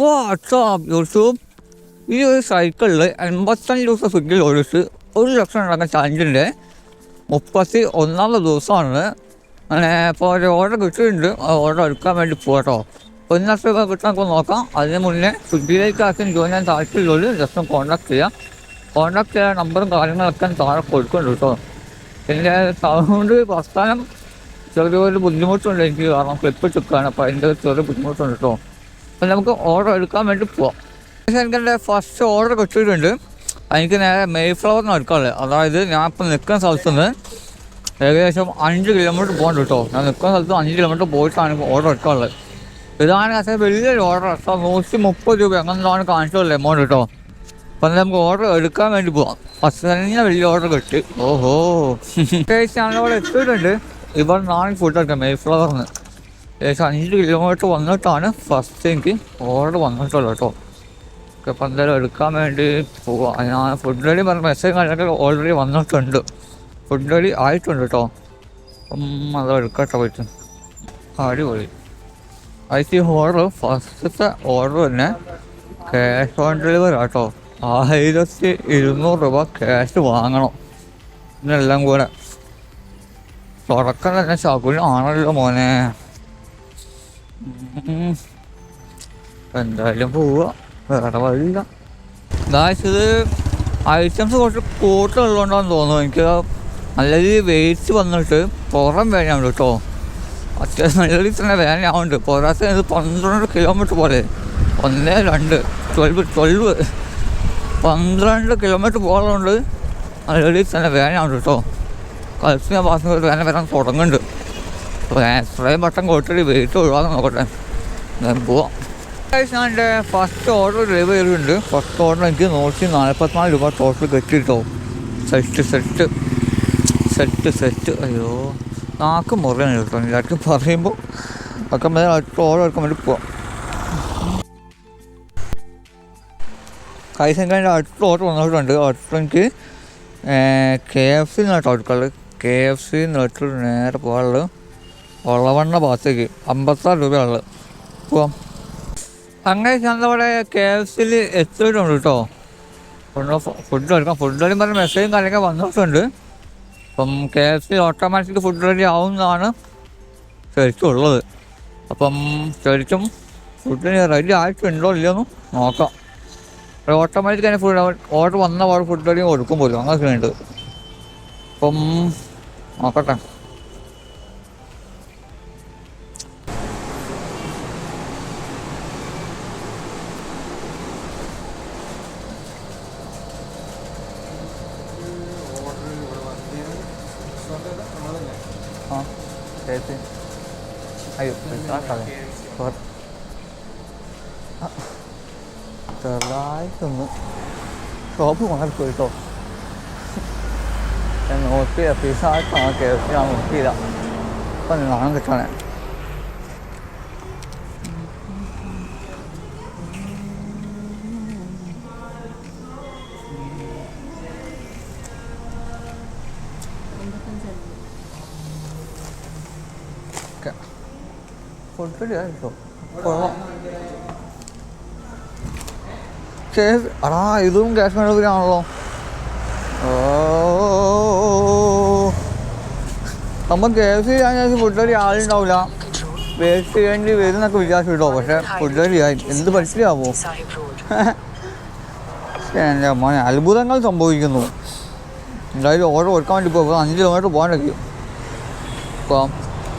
WhatsApp YouTube ഈ ഒരു സൈക്കിളിൽ എൺപത്തഞ്ച് ദിവസം സ്വിഗ്ഗിൽ ഓടിച്ച് ഒരു ലക്ഷം നടക്കുന്ന ചാലഞ്ചിന്റെ മുപ്പത്തി ഒന്നാമത്തെ ദിവസമാണ്. അങ്ങനെ ഇപ്പോൾ ഒരു ഓർഡർ കിട്ടിയിട്ടുണ്ട്. ഓർഡർ എടുക്കാൻ വേണ്ടി പോകട്ടോ ലക്ഷം കിട്ടാൻ നോക്കാം. അതിന് മുന്നേ സ്വിഗ്ഗിയിലേക്ക് ആക്കാൻ ജോയിൻ ചെയ്യാൻ താല്പര്യമുള്ളവർ ജസ്റ്റ് കോൺടാക്ട് ചെയ്യാം. കോൺടാക്ട് ചെയ്യാൻ നമ്പറും കാര്യങ്ങളൊക്കെ താഴെ കൊടുക്കുന്നുണ്ട് കേട്ടോ. എന്റെ സൗണ്ട് പ്രസ്ഥാനം ചെറിയൊരു ബുദ്ധിമുട്ടുണ്ട് എനിക്ക് കാരണം ക്ലിപ്പ് ചുക്കാണ് അപ്പോൾ അതിന്റെ ചെറിയ ബുദ്ധിമുട്ടുണ്ട് കേട്ടോ. അപ്പം നമുക്ക് ഓർഡർ എടുക്കാൻ വേണ്ടി പോവാം. പക്ഷേ എനിക്ക് എന്റെ ഫസ്റ്റ് ഓർഡർ കിട്ടിയിട്ടുണ്ട്. എനിക്ക് നേരെ മെയ് ഫ്ലവറിന് എടുക്കാനുള്ളത് അതായത് ഞാൻ ഇപ്പം നിൽക്കുന്ന സ്ഥലത്ത് നിന്ന് ഏകദേശം അഞ്ച് കിലോമീറ്റർ പോകണ്ട കേട്ടോ. ഞാൻ നിൽക്കുന്ന സ്ഥലത്ത് അഞ്ച് കിലോമീറ്റർ പോയിട്ടാണ് ഓർഡർ എടുക്കാനുള്ളത്. ഇതാണ് അത്ര വലിയൊരു ഓർഡർ എത്ര നൂറ്റി മുപ്പത് രൂപ. അങ്ങനെയാണ് കാണിച്ചുള്ള എമൗണ്ട് കേട്ടോ. അപ്പം നമുക്ക് ഓർഡർ എടുക്കാൻ വേണ്ടി പോവാം. ഫസ്റ്റ് തന്നെ വലിയ ഓർഡർ കിട്ടി. ഓഹോ. ഞാനിവിടെ എത്തിയിട്ടുണ്ട്. ഇവിടെ നാളെ ഫുഡ് എടുക്കാം മെയ് ഫ്ലവറിന് ഏകദേശം അഞ്ച് കിലോമീറ്റർ വന്നിട്ടാണ് ഫസ്റ്റ് എനിക്ക് ഓർഡർ വന്നിട്ടുള്ളത് കേട്ടോ ഇപ്പം എന്തായാലും എടുക്കാൻ വേണ്ടി പോവാം. ഞാൻ ഫുഡ് റെഡി പറഞ്ഞ മെസ്സേജ് കണ്ടിട്ട് ഓൾറെഡി വന്നിട്ടുണ്ട്. ഫുഡ് റെഡി ആയിട്ടുണ്ട് കേട്ടോ അത് എടുക്കട്ടെ പറ്റും അടിപൊളി. ഐ സി ഓർഡർ ഫസ്റ്റത്തെ ഓർഡർ തന്നെ ക്യാഷ് ഓൺ ഡെലിവറി കേട്ടോ ആയിരത്തി ഇരുന്നൂറ് രൂപ ക്യാഷ് വാങ്ങണം. ഇതെല്ലാം കൂടെ. തുറക്കം തന്നെ ആണല്ലോ മോനെ. എന്തായാലും പോവാ. വേറെ വഴിയില്ല. ഗായ്സ് ഇത് ഐറ്റംസ് കുറച്ച് കൂടുതലുള്ളതുകൊണ്ടാന്ന് തോന്നുന്നു. എനിക്ക് നല്ല രീതിയിൽ വെയിറ്റ് വന്നിട്ട് പുറം വേദനയുണ്ട് കേട്ടോ. അത്യാവശ്യം നല്ല രീതിയിൽ തന്നെ വേനയാവുന്നുണ്ട് പോരാത്ത ഇത് പന്ത്രണ്ട് കിലോമീറ്റർ പോലെ. ഒന്നേ രണ്ട്. ട്വൽവ് ട്വൽവ് പന്ത്രണ്ട് കിലോമീറ്റർ പോകാറുണ്ട് നല്ല രീതിയിൽ തന്നെ വേനയാവുന്നുണ്ട് കേട്ടോ. കൽസിനെ പാസ് വേന വരാൻ തുടങ്ങുന്നുണ്ട്. എത്രയും പെട്ടെന്ന് കൊടുത്തിട്ട് വെയിറ്റ് ഒഴിവാക്കാൻ നോക്കട്ടെ. ഞാൻ പോവാം. ഞാൻ എന്റെ ഫസ്റ്റ് ഓർഡർ ഡെലിവറി ചെയ്തിട്ടുണ്ട്. ഫസ്റ്റ് ഓർഡർ എനിക്ക് നൂറ്റി നാൽപ്പത്തിനാല് രൂപ ടോട്ടൽ കെട്ടിട്ടോ. സെറ്റ് സെറ്റ് സെറ്റ് സെറ്റ് അയ്യോ നാക്ക് മുറിയാണ് കേട്ടോ. എല്ലാവർക്കും പറയുമ്പോൾ ഒക്കെ അടുത്ത ഓർഡർ എടുക്കാൻ വേണ്ടി പോവാം. കൈസെങ്കിന്റെ അടുത്ത ഓർഡർ വന്നിട്ടുണ്ട്. അടുത്ത എനിക്ക് കെ എഫ് സി നിന്നിട്ട് എടുക്കാനുള്ളത്. കെ എഫ് സി നിന്നിട്ട് നേരെ പോകാനുള്ളത്. ഒളവണ്ണ പാസയ്ക്ക് അമ്പത്താറ് രൂപയുള്ളത് പോവാം. അങ്ങനെ ഞങ്ങളിവിടെ കെ എഫ് സിയിൽ എത്തിയിട്ടുണ്ട് കേട്ടോ. ഫുഡ് എടുക്കാം ഫുഡ് റെഡി പറഞ്ഞ മെസ്സേജും കാര്യമൊക്കെ വന്നിട്ടുണ്ട്. അപ്പം K F C automatic food ready ആവുന്നതാണ് ശരിക്കും ഉള്ളത് അപ്പം ശരിക്കും ഫുഡിന് റെഡി ആയിട്ടുണ്ടോ ഇല്ലയെന്ന് നോക്കാം. ഓട്ടോമാറ്റിക് തന്നെ ഫുഡ് ഓർഡർ വന്ന പാട് ഫുഡ് റെഡി കൊടുക്കും പോലും. അങ്ങനെയൊക്കെ ഉണ്ട് അപ്പം നോക്കട്ടെ. ആ ചേച്ചി. അയ്യോ ചെറുതായിട്ടൊന്ന് ഷോപ്പ് മാറിപ്പോയി കേട്ടോ ഞാൻ നോക്കിയ പിസായിട്ടാണ് കയറി ഞാൻ നോക്കിയില്ല. അപ്പം നാണം കിട്ടണേ ആയിട്ടോ? കൊള്ളാം. കേസ് അടാ ഇതും ആണല്ലോ. ഓ. നമ്മൾ കെ എഫ് സി ഞാൻ ഫുഡ് ഡെലിവറി ആളുണ്ടാവില്ല വേസ്റ്റ് ചെയ്യേണ്ടി വരുന്നൊക്കെ വിചാരിച്ചു കേട്ടോ. പക്ഷെ ഫുഡ് ഡെലിവറി ആയി. എന്ത് പരിസ്ഥിതിയാവോ. എന്റെ മോനെ അത്ഭുതങ്ങൾ സംഭവിക്കുന്നു. എന്തായാലും ഓർഡർ കൊടുക്കാൻ വേണ്ടി പോകും അഞ്ച് കിലോമീറ്റർ പോകാൻ കഴിയും. അപ്പം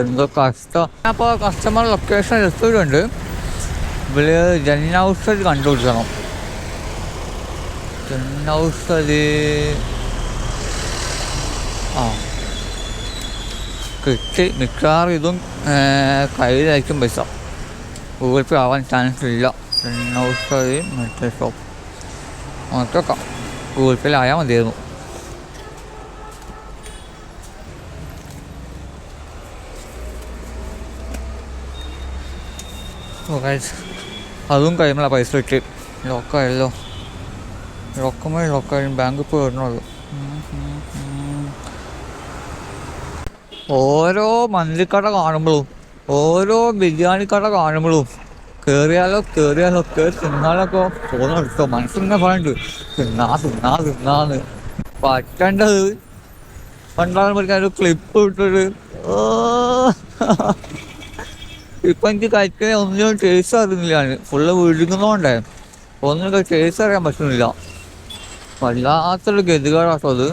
എന്തോ കഷ്ടം. അപ്പോൾ കസ്റ്റമർ ലൊക്കേഷൻ എത്തിയിട്ടുണ്ട് ഇവർ ജനൌഷധി കണ്ടുപിടിക്കണം ജനൌഷധി ആ. കിട്ടി. മിക്കവാറും ഇതും കയ്യിലായിരിക്കും പൈസ. ഗൂഗിൾ പേ ആവാൻ ചാൻസ് ഇല്ല. നൗഷറി മറ്റേ ഷോപ്പ് നോക്കാം ഗൂഗിൾ പേയിൽ ആയാൽ മതിയായിരുന്നു. ഓ ഗൈസ് അതും കഴിയുമ്പോൾ പൈസ കിട്ടി. ലോക്കായല്ലോ ലോക്കമായി ലോക്കായാലും ബാങ്കിൽ പോയി വരണുള്ളൂ. ഓരോ മന്തിക്കട കാണുമ്പോഴും ഓരോ ബിരിയാണി കട കാണുമ്പോഴും കയറിയാലോ കയറിയാലോ കയറി തിന്നാലൊക്കെ പോകുന്നെടുത്തോ മനസ്സിങ്ങനെ പറയുന്നുണ്ട് തിന്നാ തിന്നാ തിന്നാന്ന്. പറ്റേണ്ടത്. പണ്ടാകുമ്പോഴേക്കും ഒരു ക്ലിപ്പ് ഓ. ഇപ്പൊ എനിക്ക് കഴിക്കാൻ ഒന്നിനും ടേസ്റ്റ് അറിയുന്നില്ല ഫുള്ള് വിഴുങ്ങുന്നോണ്ടേ ഒന്നും ടേസ്റ്റ് അറിയാൻ പറ്റുന്നില്ല. വല്ലാത്തൊരു ഗതികേടാട്ടോ അത്.